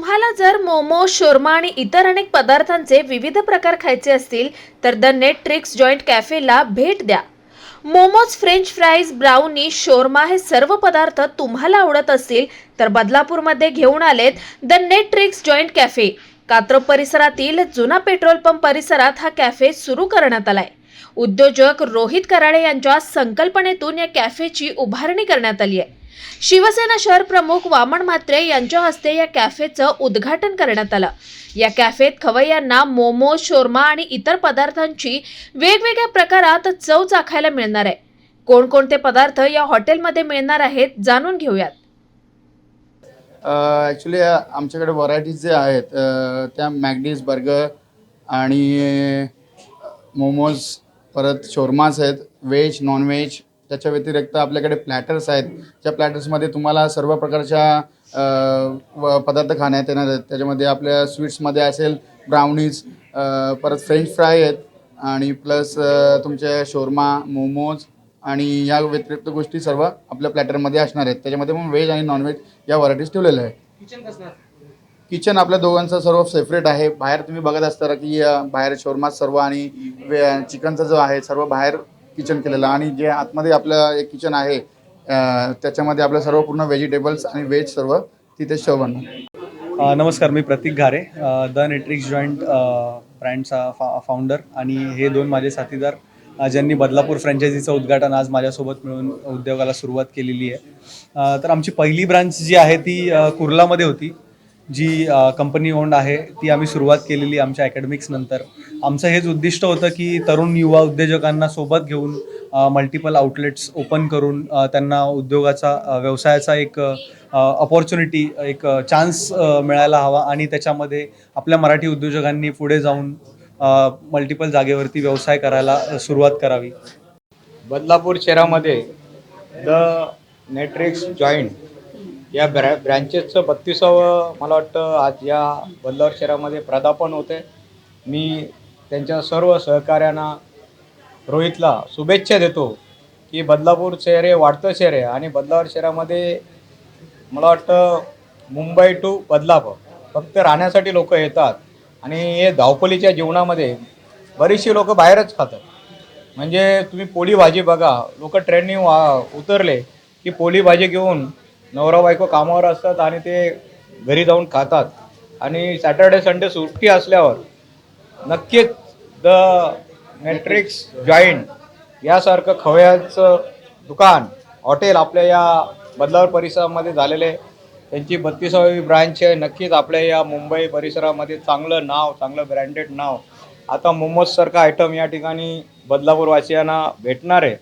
तुम्हाला जर मोमो शोरमा आणि इतर अनेक पदार्थांचे विविध प्रकार खायचे असतील तर द नेट ट्रिक्स जॉईंट कॅफेला भेट द्या. Momos French fries brownie shawarma हे सर्व पदार्थ तुम्हाला आवडत असतील तर बदलापूरमध्ये घेऊन आलेत the net tricks joint cafe. Katrap परिसरातील जुना पेट्रोल पंप परिसरात हा कॅफे सुरू करण्यात आलाय. उद्योजक रोहित कराडे यांच्या संकल्पनेतून या कॅफेची उभारणी करण्यात आली आहे. शिवसेना शहर प्रमुख वामन म्हात्रे यांच्या हस्ते या कॅफेचं उद्घाटन करण्यात आलं. या कॅफेत खवय्यांना मोमो शोरमा आणि इतर पदार्थांची वेगवेगळ्या प्रकारात चव चाखायला मिळणार आहे. कोणकोणते पदार्थ या हॉटेलमध्ये मिळणार आहेत जाणून घेऊयात. ॲक्च्युली आमच्याकडे व्हरायटीज जे आहेत त्या मॅगडीज बर्गर आणि मोमोज परत शोरमास आहेत व्हेज नॉनव्हेज त्याच्या व्यतिरिक्त आपल्याकडे प्लॅटर्स आहेत. ज्या प्लॅटर्समध्ये तुम्हाला सर्व प्रकारच्या पदार्थ खाण्यात येणार आहेत त्याच्यामध्ये आपल्या स्वीट्समध्ये असेल ब्राउनीज परत फ्रेंच फ्राय आहेत. आणि प्लस तुमचे शोरमा मोमोज आणि या व्यतिरिक्त गोष्टी सर्व आपल्या प्लॅटरमध्ये असणार आहेत. त्याच्यामध्ये मग व्हेज आणि नॉनव्हेज या व्हरायटीज ठेवलेल्या आहेत. किचन आपल्या दोघांचं सर्व सेपरेट आहे. बाहेर तुम्ही बघत असता की बाहेर शोरमा सर्व आणि वे- चिकनचं जो आहे सर्व बाहेर किचन केलेलं आणि जे आतमध्ये आपलं एक किचन आहे त्याच्यामध्ये आपलं सर्व पूर्ण व्हेजिटेबल्स आणि व्हेज सर्व तिथे शोभन नमस्कार मी प्रतीक घारे द नेट्रिक्स जॉईंट ब्रँडचा फा फाउंडर आणि हे दोन माझे साथीदार ज्यांनी बदलापूर फ्रँचायझीचं उद्घाटन आज माझ्यासोबत मिळून उद्योगाला सुरुवात केलेली आहे. तर आमची पहिली ब्रांच जी आहे ती कुर्लामध्ये होती. जी कंपनी ओंड आहे ती आम्ही सुरुवात केलेली आमच्या अकॅडमिक्स नंतर. आमचं हेच उद्दिष्ट होतं की तरुण युवा उद्योजकांना सोबत घेऊन मल्टिपल आउटलेट्स ओपन करून त्यांना उद्योगाचा व्यवसायाचा एक अपॉर्च्युनिटी एक चान्स मिळायला हवा आणि त्याच्यामध्ये आपल्या मराठी उद्योजकांनी पुढे जाऊन मल्टिपल जागेवरती व्यवसाय करायला सुरुवात करावी. बदलापूर शहरामध्ये द नेट्रिक्स जॉईंट या ब्रॅ ब्रँचेसचं बत्तीसावं मला वाटतं आज या बदलापूर शहरामध्ये प्रदापण होते. मी त्यांच्या सर्व सहकार्यांना रोहितला शुभेच्छा देतो की बदलापूर शहर हे वाढतं शहर आहे आणि बदलापूर शहरामध्ये मला वाटतं मुंबई टू बदलापूर फक्त राहण्यासाठी लोक येतात आणि हे धावपलीच्या जीवनामध्ये बरीचशी लोक बाहेरच खातात. म्हणजे तुम्ही पोळी भाजी बघा लोक ट्रेननी वा उतरले की पोळी भाजी घेऊन नवरा बायको कामावर असतात आणि ते घरी जाऊन खातात. आणि सॅटर्डे संडे सुट्टी असल्यावर नक्कीच द मॅट्रिक्स जॉईंट यासारखं खव्याचं दुकान हॉटेल आपल्या या बदलावर परिसरामध्ये झालेले आहे. त्यांची बत्तीसावी ब्रांच आहे. नक्कीच आपल्या या मुंबई परिसरामध्ये चांगलं नाव चांगलं ब्रँडेड नाव आता मोमोजसारखा आयटम या ठिकाणी बदलापूरवासियांना भेटणार आहे.